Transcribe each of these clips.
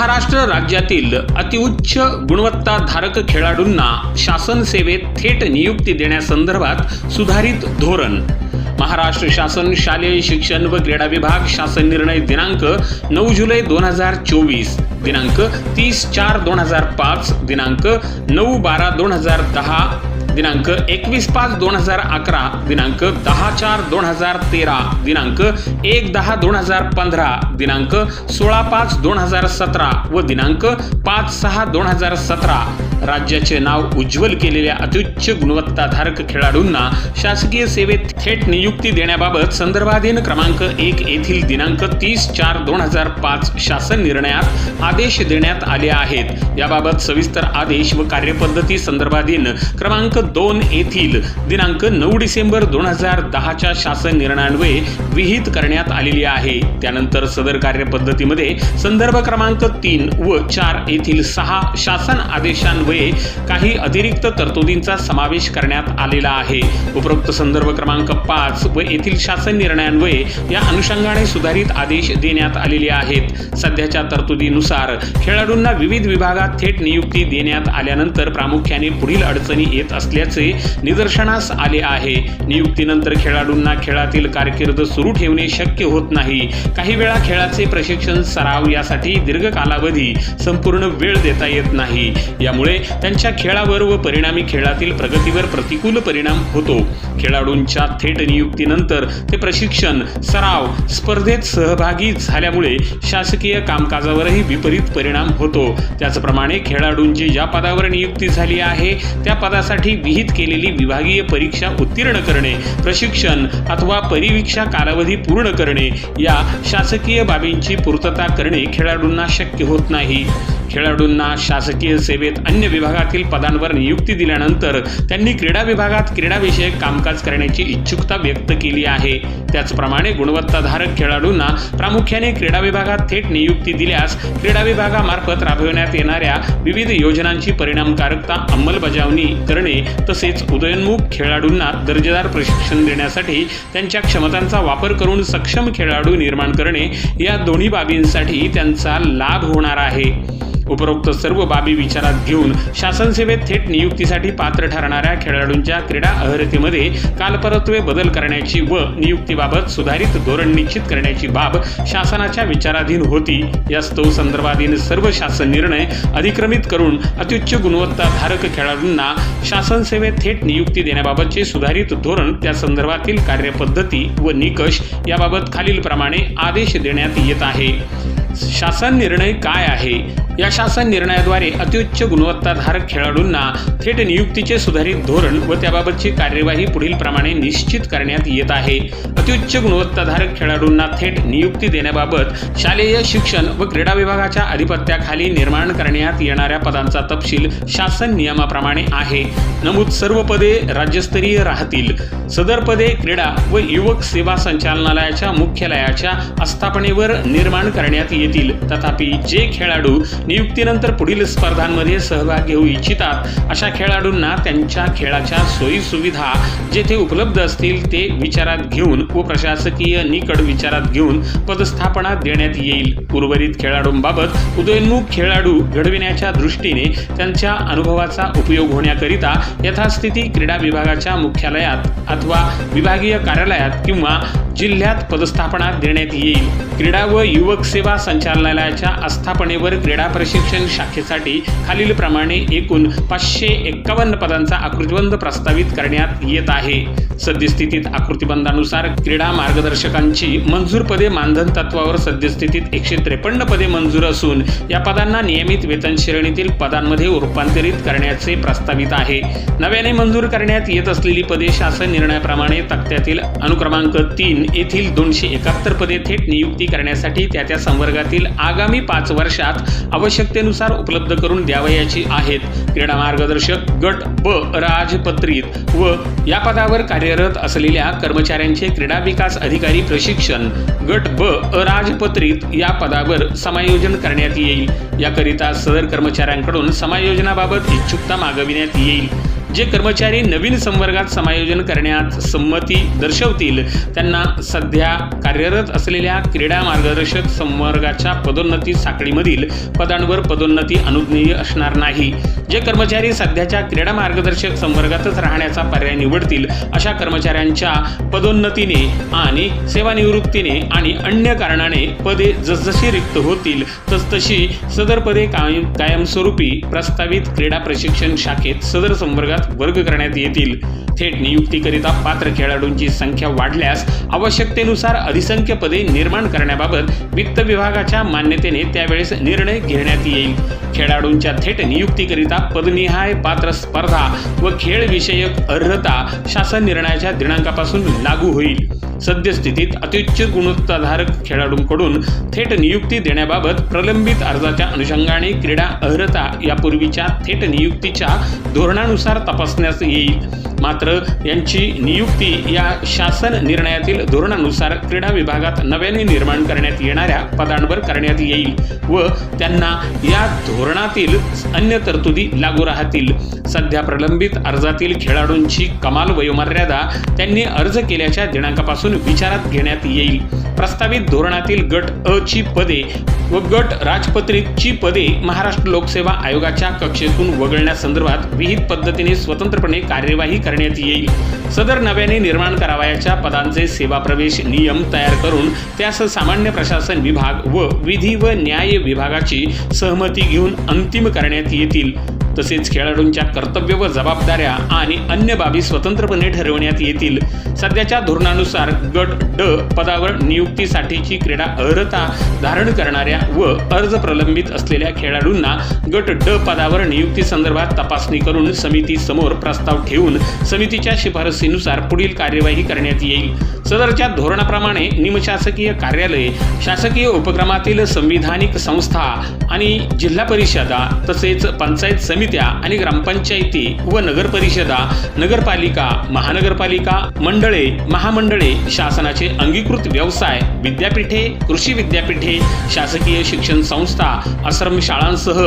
महाराष्ट्र राज्यातील अतिउच्च गुणवत्ताधारक खेळाडूंना शासन सेवेत थेट नियुक्ती देण्यासंदर्भात सुधारित धोरण. महाराष्ट्र शासन शालेय शिक्षण व क्रीडा विभाग शासन निर्णय दिनांक नऊ जुलै दोन हजार चोवीस दिनांक तीस चार दोन हजार पाच दिनांक नऊ बारा दोन हजार दहा दिनांक एकवीस पाच दोन हजार अकरा दिनांक दहा चार दोन हजार तेरा दिनांक एक दहा दोन हजार पंधरा दिनांक सोळा पाच दोन हजार सतरा व दिनांक पाच सहा दोन हजार सतरा. राज्याचे नाव उज्ज्वल केलेल्या अत्युच्च गुणवत्ताधारक खेळाडूंना शासकीय सेवेत थेट नियुक्ती देण्याबाबत संदर्भाधीन क्रमांक एक येथील दिनांक तीस चार दोन हजार पाच शासन निर्णयात आदेश देण्यात आले आहेत. याबाबत सविस्तर आदेश व कार्यपद्धती संदर्भाधीन क्रमांक दोन येथील दिनांक नऊ डिसेंबर दोन हजार दहाच्या शासन निर्णयान्वये विहित करण्यात आलेली आहे. त्यानंतर सदर कार्यपद्धतीमध्ये संदर्भ क्रमांक तीन व चार येथील सहा शासन अन्वये काही अतिरिक्त तरतुदींचा समावेश करण्यात आलेला आहे. उपरोक्त संदर्भ क्रमांक पाच व येथील शासन निर्णयान्वये या अनुषंगाने सुधारित आदेश देण्यात आलेले आहेत. सध्याच्या तरतुदीनुसार खेळाडूंना विविध विभागात थेट नियुक्ती देण्यात आल्यानंतर प्रामुख्याने पुढील अडचणी येत असल्याचे निदर्शनास आले आहे. नियुक्तीनंतर खेळाडूंना खेळातील कारकीर्द सुरू ठेवणे शक्य होत नाही. काही वेळा खेळाचे प्रशिक्षण सराव यासाठी दीर्घ कालावधी संपूर्ण वेळ देता येत नाही. यामुळे त्यांच्या खेळावर व परिणामी खेळातील प्रगतीवर प्रतिकूल परिणाम होतो. खेळाडूंच्या थेट नियुक्तीनंतर ते प्रशिक्षण सराव स्पर्धेत सहभागी झाल्यामुळे शासकीय कामकाजावरही विपरीत परिणाम होतो. त्याचप्रमाणे खेळाडूंची ज्या पदावर नियुक्ती झाली आहे त्या पदासाठी विहित केलेली विभागीय परीक्षा उत्तीर्ण करणे प्रशिक्षण अथवा परिवीक्षा कालावधी पूर्ण करणे या शासकीय बाबींची पूर्तता करणे खेळाडूंना शक्य होत नाही. खेळाडूंना शासकीय सेवेत अन्य विभागातील पदांवर नियुक्ती दिल्यानंतर त्यांनी क्रीडा विभागात क्रीडाविषयक कामकाज करण्याची इच्छुकता व्यक्त केली आहे. त्याचप्रमाणे गुणवत्ताधारक खेळाडूंना प्रामुख्याने क्रीडा विभागात थेट नियुक्ती दिल्यास क्रीडा विभागामार्फत राबविण्यात येणाऱ्या विविध योजनांची परिणामकारकता अंमलबजावणी करणे तसेच उदयोन्मुख खेळाडूंना दर्जेदार प्रशिक्षण देण्यासाठी त्यांच्या क्षमतांचा वापर करून सक्षम खेळाडू निर्माण करणे या दोन्ही बाबींसाठी त्यांचा लाभ होणार आहे. उपरोक्त सर्व बाबी विचारात घेऊन शासन सेवेत थेट नियुक्तीसाठी पात्र ठरणाऱ्या खेळाडूंच्या क्रीडा अहर्यतेमध्ये कालपरत्वे बदल करण्याची व नियुक्तीबाबत सुधारित धोरण निश्चित करण्याची बाब शासनाच्या विचाराधीन होती. यास्तव संदर्भाधीन सर्व शासन निर्णय अधिक्रमित करून अत्युच्च गुणवत्ताधारक खेळाडूंना शासन सेवेत थेट नियुक्ती देण्याबाबतचे सुधारित धोरण त्या संदर्भातील कार्यपद्धती व निकष याबाबत खालीलप्रमाणे आदेश देण्यात येत आहे. शासन निर्णय काय आहे? या शासन निर्णयाद्वारे अतिउच्च गुणवत्ताधारक खेळाडूंना थेट नियुक्तीचे सुधारित धोरण व त्याबाबतची कार्यवाही पुढील प्रमाणे निश्चित करण्यात येत आहे. अत्युच्च गुणवत्ताधारक खेळाडूंना थेट नियुक्ती देण्याबाबत शालेय शिक्षण व क्रीडा विभागाच्या अधिपत्याखाली निर्माण करण्यात येणाऱ्या पदांचा तपशील शासन नियमाप्रमाणे आहे. नमूद सर्व पदे राज्यस्तरीय राहतील. सदर पदे क्रीडा व युवक सेवा संचालनालयाच्या मुख्यालयाच्या आस्थापनेवर निर्माण करण्यात येतील. तथापि जे खेळाडू नियुक्तीनंतर पुढील स्पर्धांमध्ये सहभाग घेऊ इच्छितात अशा खेळाडूंना त्यांच्या खेळाच्या सोयी सुविधा जेथे उपलब्ध असतील ते विचारात घेऊन व प्रशासकीय निकड विचारात घेऊन पदस्थापना देण्यात येईल. उर्वरित खेळाडूंबाबत उदयोन्मुख खेळाडू घडविण्याच्या दृष्टीने त्यांच्या अनुभवाचा उपयोग होण्याकरिता यथास्थिती क्रीडा विभागाच्या मुख्यालयात अथवा विभागीय कार्यालयात किंवा जिल्ह्यात पदस्थापना देण्यात येईल. क्रीडा व युवक सेवा संचालनालयाच्या आस्थापनेवर क्रीडा प्रशिक्षण शाखेसाठी खालीलप्रमाणे एकूण पाचशे एक्कावन्न पदांचा आकृतिबंध प्रस्तावित करण्यात येत आहे. सद्यस्थितीत आकृतिबंधानुसार क्रीडा मार्गदर्शकांची मंजूर पदे मानधन तत्वावर सद्यस्थितीत एकशे त्रेपन्न पदे मंजूर असून या पदांना नियमित वेतन श्रेणीतील पदांमध्ये रूपांतरित करण्याचे प्रस्तावित आहे. नव्याने मंजूर करण्यात येत असलेली पदे शासन निर्णयाप्रमाणे तक्त्यातील अनुक्रमांक तीन येथील दोनशे एकाहत्तर पदे थेट नियुक्ती करण्यासाठी त्या त्या संवर्गातील आगामी पाच वर्षात आवश्यकतेनुसार उपलब्ध करून द्यावयाची आहेत. क्रीडा मार्गदर्शक गट ब राजपत्रित व या पदावर कार्यरत असलेल्या कर्मचाऱ्यांचे क्रीडा विकास अधिकारी प्रशिक्षण गट ब अराजपत्रित या पदावर समायोजन करण्यात येईल. याकरिता सदर कर्मचाऱ्यांकडून समायोजनाबाबत इच्छुकता मागविण्यात येईल. जे कर्मचारी नवीन संवर्गात समायोजन करण्यात संमती दर्शवतील त्यांना सध्या कार्यरत असलेल्या क्रीडा मार्गदर्शक संवर्गाच्या पदोन्नती साखळीमधील पदांवर पदोन्नती अनुज्ञेय असणार नाही. जे कर्मचारी सध्याच्या क्रीडा मार्गदर्शक संवर्गातच राहण्याचा पर्याय निवडतील अशा कर्मचाऱ्यांच्या पदोन्नतीने आणि सेवानिवृत्तीने आणि अन्य कारणाने पदे जसजशी रिक्त होतील तसतशी सदर पदे कायम कायमस्वरूपी प्रस्तावित क्रीडा प्रशिक्षण शाखेत सदर संवर्गात वर्ग करण्यात येतील. थेट नियुक्तीकरिता पात्र खेळाडूंची संख्या वाढल्यास आवश्यकतेनुसार अधिसंख्य पदे निर्माण करण्याबाबत वित्त विभागाच्या मान्यतेने त्यावेळेस निर्णय घेण्यात येईल. खेळाडूंच्या थेट नियुक्तीकरिता पदनिहाय पात्र स्पर्धा व खेळविषयक अर्हता शासन निर्णयाच्या दिनांकापासून लागू होईल. सद्यस्थितीत अत्युच्च गुणवत्ताधारक खेळाडूंकडून थेट नियुक्ती देण्याबाबत प्रलंबित अर्जाच्या अनुषंगाने क्रीडा अर्हता यापूर्वीच्या थेट नियुक्तीच्या धोरणानुसार तपासण्यास येईल. मात्र यांची नियुक्ती या शासन निर्णयातील धोरणानुसार क्रीडा विभागात नव्याने निर्माण करण्यात येणाऱ्या पदांवर करण्यात येईल व त्यांना या धोरणातील अन्य तरतुदी लागू राहतील. सध्या प्रलंबित अर्जातील खेळाडूंची कमाल वयोमर्यादा त्यांनी अर्ज केल्याच्या दिनांकापासून विचारात घेण्यात येईल. प्रस्तावित धोरणातील गट अ ची पदे व गट राजपत्रितची पदे महाराष्ट्र लोकसेवा आयोगाच्या कक्षेतून वगळण्यासंदर्भात विहित पद्धतीने स्वतंत्रपणे कार्यवाही करण्यात येईल. सदर नव्याने निर्माण करावयाच्या पदांचे सेवा प्रवेश नियम तयार करून त्यास सामान्य प्रशासन विभाग व विधी व न्याय विभागाची सहमती घेऊन अंतिम करण्यात येतील. तसेच खेळाडूंच्या कर्तव्य व जबाबदाऱ्या आणि अन्य बाबी स्वतंत्रपणे ठरवण्यात येतील. सध्याच्या धोरणानुसार गट ड पदावर नियुक्तीसाठीची क्रीडा अर्हता धारण करणाऱ्या व अर्ज प्रलंबित असलेल्या खेळाडूंना गट ड पदावर नियुक्ती संदर्भात तपासणी करून समिती समोर प्रस्ताव ठेवून समितीच्या शिफारसीनुसार पुढील कार्यवाही करण्यात येईल. सदरच्या धोरणाप्रमाणे निमशासकीय कार्यालय शासकीय उपक्रमातील संविधानिक संस्था आणि जिल्हा परिषदा तसेच पंचायत समित्या आणि ग्रामपंचायती व नगरपरिषदा नगरपालिका महानगरपालिका मंडळे महामंडळे शासनाचे अंगीकृत व्यवसाय विद्यापीठे कृषी विद्यापीठे शासकीय शिक्षण संस्था आश्रमशाळांसह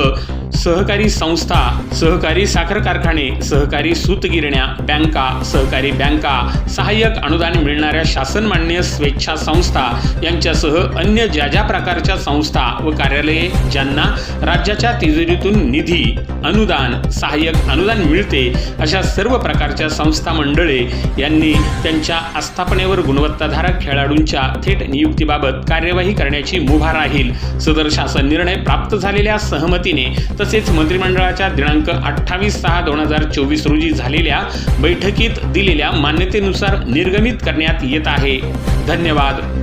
सहकारी संस्था सहकारी साखर कारखाने सहकारी सूतगिरण्या बँका सहकारी बँका सहाय्यक अनुदान मिळणाऱ्या शासनमान्य स्वेच्छा संस्था यांच्यासह अन्य ज्या ज्या प्रकारच्या संस्था व कार्यालये ज्यांना राज्याच्या तिजोरीतून निधी अनुदान सहाय्यक अनुदान मिळते अशा सर्व प्रकारच्या संस्था मंडळे यांनी त्यांच्या आस्थापनेवर गुणवत्ताधारक खेळाडूंच्या थेट नियुक्तीबाबत कार्यवाही करण्याची मुभा राहील. सदर शासन निर्णय प्राप्त झालेल्या सहमतीने तसेच मंत्रिमंडळाच्या दिनांक अठ्ठावीस सहा दोन हजार चोवीस रोजी झालेल्या बैठकीत दिलेल्या मान्यतेनुसार निर्गमित करण्यात येत आहे. धन्यवाद.